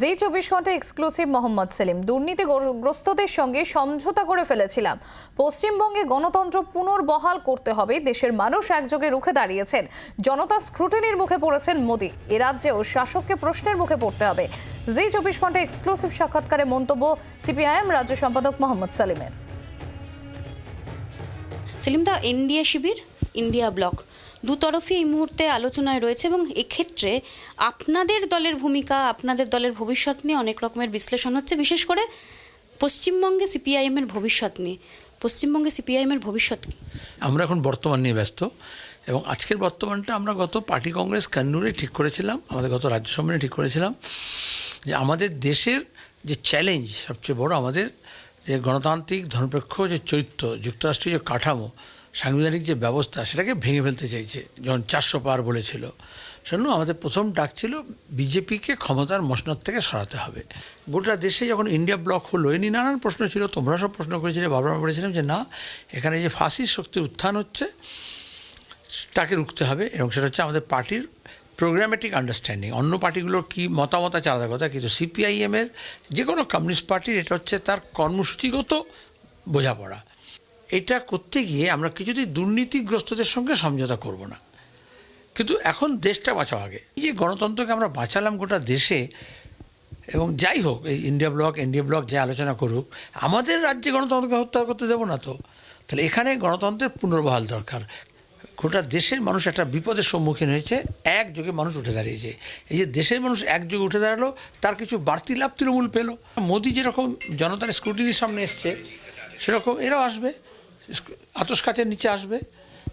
জি চব্বিশ ঘণ্টা এক্সক্লুসিভ মোহাম্মদ সেলিম দুর্নীতিগ্রস্তদের সঙ্গে সমঝোতা করে ফেলেছিলাম। পশ্চিমবঙ্গে গণতন্ত্র পুনর্বহাল করতে হবে, দেশের মানুষ একযোগে রুখে দাঁড়িয়েছেন। জনতা স্ক্রুটিনির মুখে পড়েছেন মোদী। এ রাজ্যেও শাসককে প্রশ্নের মুখে পড়তে হবে। জি চব্বিশ ঘণ্টা এক্সক্লুসিভ সাক্ষাৎকারে মন্তব্য, সিপিআইএম রাজ্য সম্পাদক মোহাম্মদ সেলিমের। সেলিম দা, এনডিএ শিবির, ইন্ডিয়া ব্লক দুতরফই এই মুহূর্তে আলোচনায় রয়েছে এবং এক্ষেত্রে আপনাদের দলের ভূমিকা, আপনাদের দলের ভবিষ্যৎ নিয়ে অনেক রকমের বিশ্লেষণ হচ্ছে, বিশেষ করে পশ্চিমবঙ্গে সিপিআইএম এর ভবিষ্যৎ নিয়ে পশ্চিমবঙ্গে সিপিআইএম এর ভবিষ্যৎ? আমরা এখন বর্তমান নিয়ে ব্যস্ত এবং আজকের বর্তমানটা আমরা গত পার্টি কংগ্রেস কান্নুরে ঠিক করেছিলাম, আমাদের গত রাজ্য সম্মেলনে ঠিক করেছিলাম যে আমাদের দেশের যে চ্যালেঞ্জ সবচেয়ে বড় আমাদের যে গণতান্ত্রিক ধর্মপেক্ষ যে চরিত্র যুক্তরাষ্ট্রীয় যে কাঠামো, সাংবিধানিক যে ব্যবস্থা, সেটাকে ভেঙে ফেলতে চাইছে। যখন চারশো পার বলেছিল। সেজন্য আমাদের প্রথম ডাক ছিল, বিজেপিকে ক্ষমতার মসনদ থেকে সরাতে হবে। গোটা দেশে যখন ইন্ডিয়া ব্লক হলো, এ নিয়ে নানান প্রশ্ন ছিল। তোমরা সব প্রশ্ন করেছিলে বারবার বলেছিলাম যে না, এখানে যে ফাঁসির শক্তির উত্থান হচ্ছে, তাকে রুখতে হবে। এবং সেটা হচ্ছে আমাদের পার্টির প্রোগ্রামেটিক আন্ডারস্ট্যান্ডিং অন্য পার্টিগুলোর কী মতামত আছে আলাদা কথা, কিন্তু সিপিআইএমের যে কোনো কমিউনিস্ট পার্টির এটা হচ্ছে তার কর্মসূচিগত বোঝাপড়া। এটা করতে গিয়ে আমরা কিছুতেই দুর্নীতিগ্রস্তদের সঙ্গে সমঝোতা করব না। কিন্তু এখন দেশটা বাঁচাও আগে। এই যে গণতন্ত্রকে আমরা বাঁচালাম গোটা দেশে, এবং যাই হোক, এই ইন্ডিয়া ব্লক ইন্ডিয়া ব্লক যে আলোচনা করুক, আমাদের রাজ্যে গণতন্ত্রকে হত্যা করতে দেবো না তো। তাহলে এখানে গণতন্ত্রের পুনর্বহাল দরকার। গোটা দেশের মানুষ একটা বিপদের সম্মুখীন হয়েছে একযোগে মানুষ উঠে দাঁড়িয়েছে। এই যে দেশের মানুষ একযোগে উঠে দাঁড়াল, তার কিছু বাড়তি লাভ তৃণমূল পেল। মোদি যেরকম জনতার স্ক্রুটিনির সামনে এসছে, সেরকম এরাও আসবে, আতস কাচের নিচে আসবে,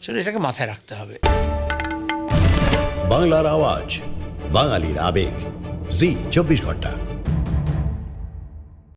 সেটা এটাকে মাথায় রাখতে হবে। বাংলার আওয়াজ, বাঙালির আবেগ। জি, চব্বিশ ঘণ্টা।